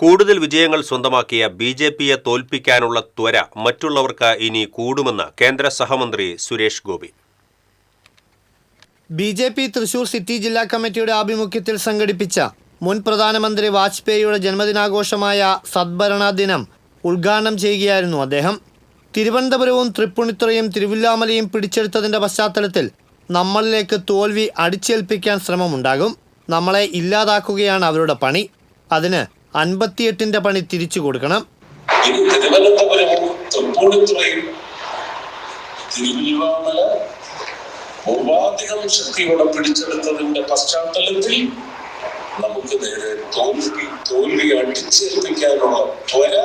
കൂടുതൽ വിജയങ്ങൾ സ്വന്തമാക്കിയ ബി ജെ പിയെ തോൽപ്പിക്കാനുള്ള ത്വര മറ്റുള്ളവർക്ക് ഇനി കൂടുമെന്ന് കേന്ദ്ര സഹമന്ത്രി Suresh Gopi. B J P Thrissur city ജില്ലാ കമ്മിറ്റിയുടെ ആഭിമുഖ്യത്തിൽ സംഘടിപ്പിച്ച മുൻ പ്രധാനമന്ത്രി വാജ്പേയിയുടെ ജന്മദിനാഘോഷമായ സദ്ഭരണ ദിനം ഉദ്ഘാടനം ചെയ്യുകയായിരുന്നു അദ്ദേഹം. തിരുവനന്തപുരവും തൃപ്പുണിത്തുറയും തിരുവില്ലാമലയും പിടിച്ചെടുത്തതിന്റെ പശ്ചാത്തലത്തിൽ നമ്മളിലേക്ക് തോൽവി അടിച്ചേൽപ്പിക്കാൻ ശ്രമമുണ്ടാകും. നമ്മളെ ഇല്ലാതാക്കുകയാണ് അവരുടെ പണി. അതിന് അൻപത്തിയെട്ടിന്റെ പണി തിരിച്ചു കൊടുക്കണം. തിരുവനന്തപുരവും തൃപ്പൂണിത്തുറയും തിരുവില്ലാമല പൂർവാധികം ശക്തിയോടെ പിടിച്ചെടുത്തതിന്റെ പശ്ചാത്തലത്തിൽ നമുക്ക് നേരെ തോൽവി തോൽവി അടിച്ചേൽപ്പിക്കാനുള്ള ത്വര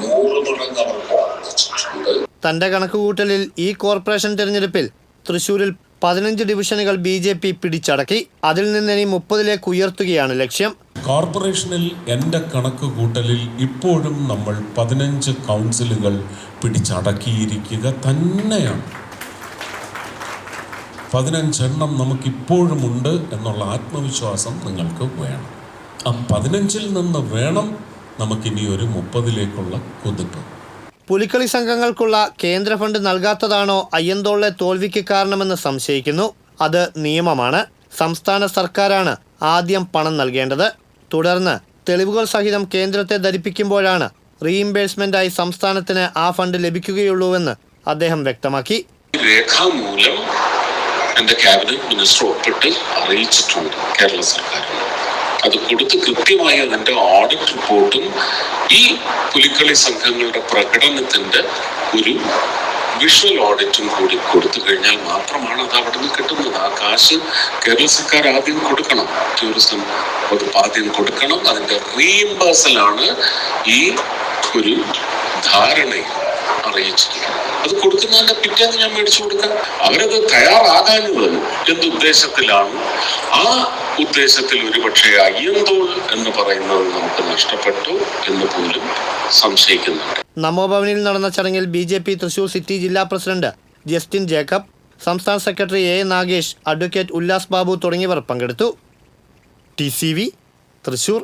നൂറ് മടങ്ങ് അവർക്ക് വർദ്ധിച്ചിട്ടുണ്ട് തന്റെ കണക്കുകൂട്ടലിൽ ഈ കോർപ്പറേഷൻ തെരഞ്ഞെടുപ്പിൽ തൃശൂരിൽ പതിനഞ്ച് ഡിവിഷനുകൾ ബി ജെ പി പിടിച്ചടക്കി. അതിൽ നിന്ന് ഇനി മുപ്പതിലേക്ക് ഉയർത്തുകയാണ് ലക്ഷ്യം. കോർപ്പറേഷനിൽ എന്റെ കണക്ക് കൂട്ടലിൽ ഇപ്പോഴും നമ്മൾ പതിനഞ്ച് കൗൺസിലുകൾ പിടിച്ചടക്കിയിരിക്കുക തന്നെയാണ്. പതിനഞ്ചെണ്ണം നമുക്കിപ്പോഴും ഉണ്ട് എന്നുള്ള ആത്മവിശ്വാസം നിങ്ങൾക്ക് വേണം. ആ പതിനഞ്ചിൽ നിന്ന് വേണം നമുക്കിനി ഒരു മുപ്പതിലേക്കുള്ള കുതിപ്പ്. പുലിക്കളി സംഘങ്ങൾക്കുള്ള കേന്ദ്ര ഫണ്ട് നൽകാത്തതാണോ അയ്യന്തോളെ തോൽവിക്ക് കാരണമെന്ന് സംശയിക്കുന്നു. അത് നിയമമാണ്. സംസ്ഥാന സർക്കാരാണ് ആദ്യം പണം നൽകേണ്ടത്. തുടർന്ന് തെളിവുകൾ സഹിതം കേന്ദ്രത്തെ ധരിപ്പിക്കുമ്പോഴാണ് റീഇംബേഴ്സ്മെന്റായി സംസ്ഥാനത്തിന് ആ ഫണ്ട് ലഭിക്കുകയുള്ളൂവെന്ന് അദ്ദേഹം വ്യക്തമാക്കി. രേഖാമൂലം ക്യാബിനറ്റ് മിനിസ്റ്റർ ഒപ്പിട്ട് അറിയിച്ചിട്ടുണ്ട് കേരള സർക്കാർ അത് കൊടുത്ത് കൃത്യമായി അതിന്റെ ഓഡിറ്റ് റിപ്പോർട്ടും ഈ പുലിക്കളി സംഘങ്ങളുടെ പ്രകടനത്തിന്റെ ഒരു വിഷ്വൽ ഓഡിറ്റും കൂടി കൊടുത്തു കഴിഞ്ഞാൽ മാത്രമാണ് അത് അവിടെ നിന്ന് കാശ് കേരള സർക്കാർ ആദ്യം കൊടുക്കണം. ടൂറിസം വകുപ്പ് ആദ്യം കൊടുക്കണം. അതിന്റെ റീഇംബേഴ്സലാണ് ഈ ഒരു ധാരണയിൽ അറിയിച്ചിരിക്കുന്നത്. അത് കൊടുക്കുന്നതിന്റെ പിറ്റേന്ന് ഞാൻ മേടിച്ചു കൊടുക്കാം. അവരത് തയ്യാറാകാഞ്ഞത് എന്തുദ്ദേശത്തിലാണ് ആ ഉദ്ദേശത്തിൽ ഒരുപക്ഷെ അയ്യന്തോൾ എന്ന് പറയുന്നത് നമുക്ക് നഷ്ടപ്പെട്ടു എന്ന് പോലും സംശയിക്കുന്നുണ്ട്. നമോഭവനിൽ നടന്ന ചടങ്ങിൽ B J P Thrissur city ജില്ലാ പ്രസിഡന്റ് ജസ്റ്റിൻ ജേക്കബ് സംസ്ഥാന secretary A. Nagesh advocate Ullas Babu തുടങ്ങിയവർ പങ്കെടുത്തു. T C V Thrissur